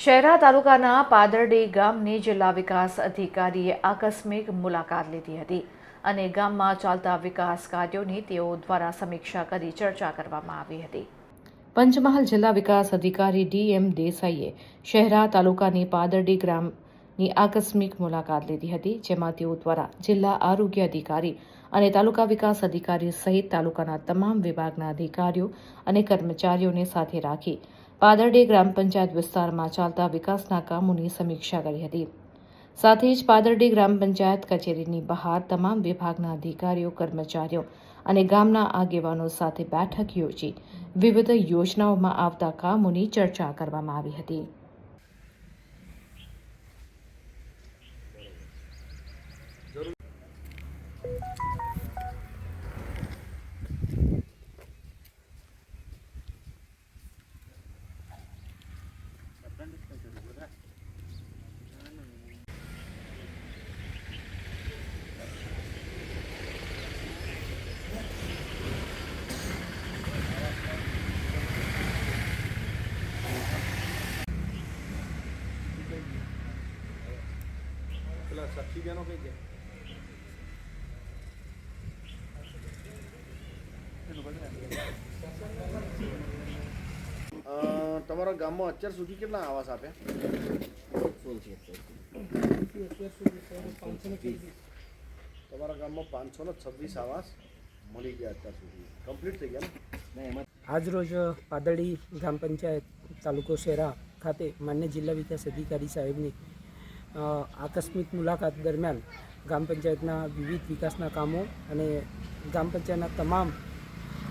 શહેરા તાલુકાના પાદરડી ગામની જિલ્લા વિકાસ અધિકારીએ આકસ્મિક મુલાકાત લીધી હતી અને ગામમાં ચાલતા વિકાસ કાર્યોની તેઓ દ્વારા સમીક્ષા કરી ચર્ચા કરવામાં આવી હતી. પંચમહાલ જિલ્લા વિકાસ અધિકારી ડી એમ દેસાઈએ શહેરા તાલુકાની પાદરડી ગ્રામની આકસ્મિક મુલાકાત લીધી હતી, જેમાં તેઓ દ્વારા જિલ્લા આરોગ્ય અધિકારી અને તાલુકા વિકાસ અધિકારી સહિત તાલુકાના તમામ વિભાગના અધિકારીઓ અને કર્મચારીઓને સાથે રાખી પાદરડી ગ્રામ પંચાયત વિસ્તારમાં ચાલતા વિકાસના કામોની સમીક્ષા કરી હતી. સાથે જ પાદરડી ગ્રામ પંચાયત કચેરીની બહાર તમામ વિભાગના અધિકારીઓ, કર્મચારીઓ અને ગામના આગેવાનો સાથે બેઠક યોજી વિવિધ યોજનાઓમાં આવતા કામોની ચર્ચા કરવામાં આવી હતી. પેલા સાક્ષી બેનો કઈ ગયા અ, તમારા ગામમાં અત્યાર સુધી કેટલા આવાસ આપ્યા તમારા ગામમાં પાંચસો ને છવ્વીસ આવાસ મળી ગયા અત્યાર સુધી કમ્પ્લીટ થઈ ગયા ને આજરોજ પાદળી ગ્રામ પંચાયત તાલુકો શેરા ખાતે માન્ય જિલ્લા વિકાસ અધિકારી સાહેબની અ, આકસ્મિક મુલાકાત દરમિયાન ગ્રામ પંચાયતના વિવિધ વિકાસના કામો અને ગ્રામ પંચાયતના તમામ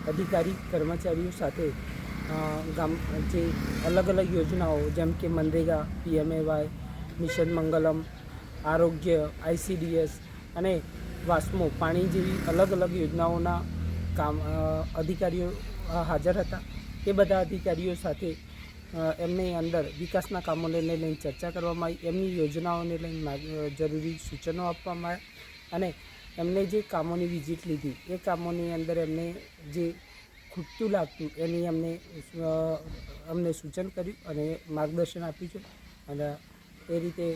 અધિકારી, કર્મચારીઓ સાથે ગામ, જે અલગ અલગ યોજનાઓ જેમ કે મનરેગા, પીએમએવાય, મિશન મંગલમ, આરોગ્ય, આઈસીડીએસ અને વાસ્મો, પાણી જેવી અલગ અલગ યોજનાઓના કામ અધિકારીઓ હાજર હતા. એ બધા અધિકારીઓ સાથે એમને અંદર વિકાસના કામોને લઈને ચર્ચા કરવામાં આવી. એમની યોજનાઓને લઈને જરૂરી સૂચનો આપવામાં આવ્યા અને એમને જે કામોની વિઝિટ લીધી, એ કામોની અંદર એમને જે ખૂટતું લાગતું એની અમને અમને સૂચન કર્યું અને માર્ગદર્શન આપ્યું છે. અને એ રીતે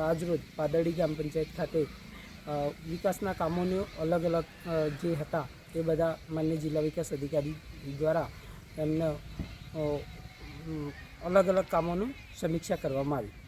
આજરોજ પાદરડી ગ્રામ પંચાયત ખાતે વિકાસના કામોને અલગ અલગ જે હતા એ બધા માન્ય જિલ્લા વિકાસ અધિકારી દ્વારા એમને અલગ અલગ કામોનું સમીક્ષા કરવામાં આવી.